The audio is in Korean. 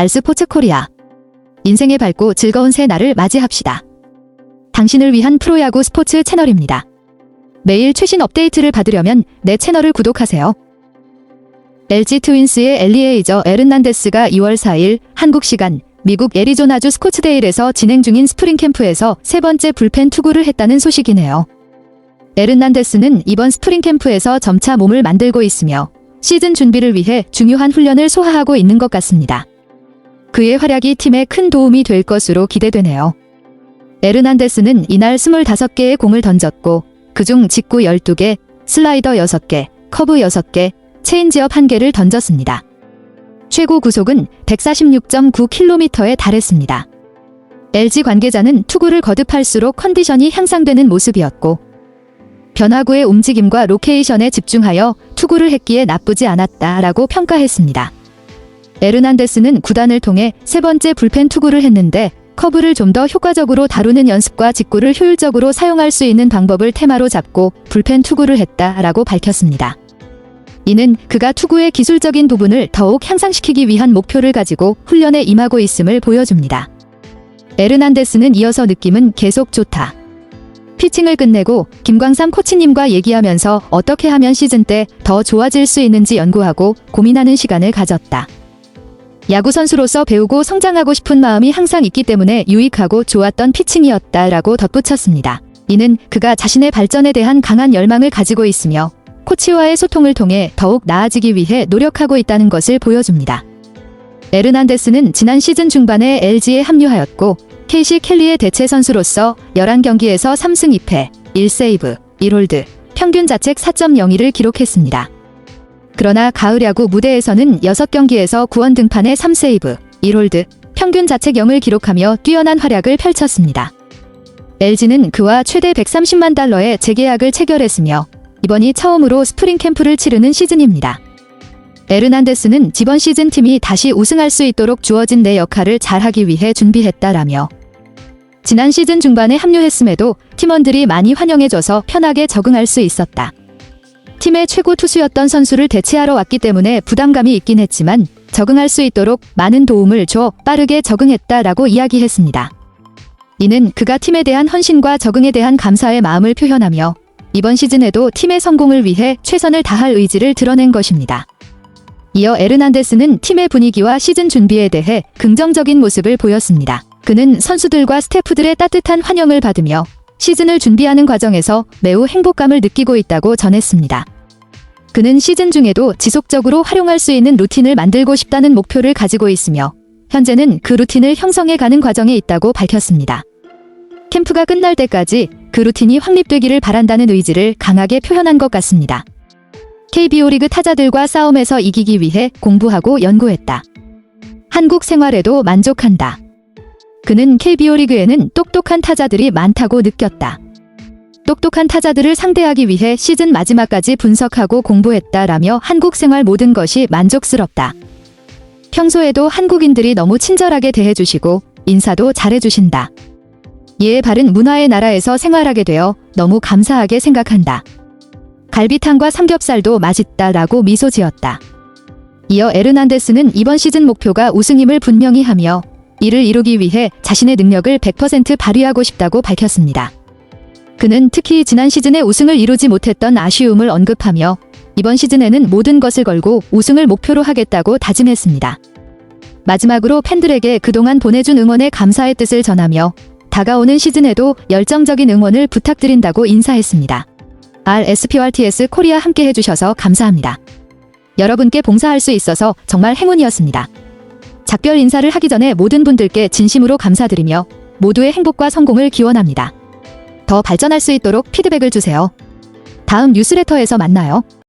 알스포츠 코리아. 인생의 밝고 즐거운 새 날을 맞이합시다. 당신을 위한 프로야구 스포츠 채널입니다. 매일 최신 업데이트를 받으려면 내 채널을 구독하세요. LG 트윈스의 엘리에이저 에른난데스가 2월 4일 한국 시간 미국 애리조나주 스코츠데일에서 진행 중인 스프링 캠프에서 세 번째 불펜 투구를 했다는 소식이네요. 에른난데스는 이번 스프링 캠프에서 점차 몸을 만들고 있으며 시즌 준비를 위해 중요한 훈련을 소화하고 있는 것 같습니다. 그의 활약이 팀에 큰 도움이 될 것으로 기대되네요. 에르난데스는 이날 25개의 공을 던졌고 그중 직구 12개, 슬라이더 6개, 커브 6개, 체인지업 1개를 던졌습니다. 최고 구속은 146.9km에 달했습니다. LG 관계자는 투구를 거듭할수록 컨디션이 향상되는 모습이었고 변화구의 움직임과 로케이션에 집중하여 투구를 했기에 나쁘지 않았다라고 평가했습니다. 에르난데스는 구단을 통해 세 번째 불펜 투구를 했는데 커브를 좀 더 효과적으로 다루는 연습과 직구를 효율적으로 사용할 수 있는 방법을 테마로 잡고 불펜 투구를 했다라고 밝혔습니다. 이는 그가 투구의 기술적인 부분을 더욱 향상시키기 위한 목표를 가지고 훈련에 임하고 있음을 보여줍니다. 에르난데스는 이어서 느낌은 계속 좋다. 피칭을 끝내고 김광삼 코치님과 얘기하면서 어떻게 하면 시즌 때 더 좋아질 수 있는지 연구하고 고민하는 시간을 가졌다. 야구 선수로서 배우고 성장하고 싶은 마음이 항상 있기 때문에 유익하고 좋았던 피칭이었다라고 덧붙였습니다. 이는 그가 자신의 발전에 대한 강한 열망을 가지고 있으며 코치와의 소통을 통해 더욱 나아지기 위해 노력하고 있다는 것을 보여줍니다. 에르난데스는 지난 시즌 중반에 LG에 합류하였고 케이시 켈리의 대체 선수로서 11경기에서 3승 2패, 1세이브, 1홀드, 평균 자책 4.02를 기록했습니다. 그러나 가을 야구 무대에서는 6경기에서 9원 등판에 3세이브, 1홀드, 평균 자책 0을 기록하며 뛰어난 활약을 펼쳤습니다. LG는 그와 최대 130만 달러의 재계약을 체결했으며 이번이 처음으로 스프링 캠프를 치르는 시즌입니다. 에르난데스는 이번 시즌 팀이 다시 우승할 수 있도록 주어진 내 역할을 잘하기 위해 준비했다라며 지난 시즌 중반에 합류했음에도 팀원들이 많이 환영해줘서 편하게 적응할 수 있었다. 팀의 최고 투수였던 선수를 대체하러 왔기 때문에 부담감이 있긴 했지만 적응할 수 있도록 많은 도움을 줘 빠르게 적응했다라고 이야기했습니다. 이는 그가 팀에 대한 헌신과 적응에 대한 감사의 마음을 표현하며 이번 시즌에도 팀의 성공을 위해 최선을 다할 의지를 드러낸 것입니다. 이어 에르난데스는 팀의 분위기와 시즌 준비에 대해 긍정적인 모습을 보였습니다. 그는 선수들과 스태프들의 따뜻한 환영을 받으며 시즌을 준비하는 과정에서 매우 행복감을 느끼고 있다고 전했습니다. 그는 시즌 중에도 지속적으로 활용할 수 있는 루틴을 만들고 싶다는 목표를 가지고 있으며 현재는 그 루틴을 형성해 가는 과정에 있다고 밝혔습니다. 캠프가 끝날 때까지 그 루틴이 확립되기를 바란다는 의지를 강하게 표현한 것 같습니다. KBO 리그 타자들과 싸움에서 이기기 위해 공부하고 연구했다. 한국 생활에도 만족한다. 그는 KBO 리그에는 똑똑한 타자들이 많다고 느꼈다. 똑똑한 타자들을 상대하기 위해 시즌 마지막까지 분석하고 공부했다라며 한국 생활 모든 것이 만족스럽다. 평소에도 한국인들이 너무 친절하게 대해주시고 인사도 잘해주신다. 이에 바른 문화의 나라에서 생활하게 되어 너무 감사하게 생각한다. 갈비탕과 삼겹살도 맛있다라고 미소 지었다. 이어 에르난데스는 이번 시즌 목표가 우승임을 분명히 하며 이를 이루기 위해 자신의 능력을 100% 발휘하고 싶다고 밝혔습니다. 그는 특히 지난 시즌에 우승을 이루지 못했던 아쉬움을 언급하며 이번 시즌에는 모든 것을 걸고 우승을 목표로 하겠다고 다짐했습니다. 마지막으로 팬들에게 그동안 보내준 응원의 감사의 뜻을 전하며 다가오는 시즌에도 열정적인 응원을 부탁드린다고 인사했습니다. RSPRTS 코리아 함께 해주셔서 감사합니다. 여러분께 봉사할 수 있어서 정말 행운이었습니다. 작별 인사를 하기 전에 모든 분들께 진심으로 감사드리며 모두의 행복과 성공을 기원합니다. 더 발전할 수 있도록 피드백을 주세요. 다음 뉴스레터에서 만나요.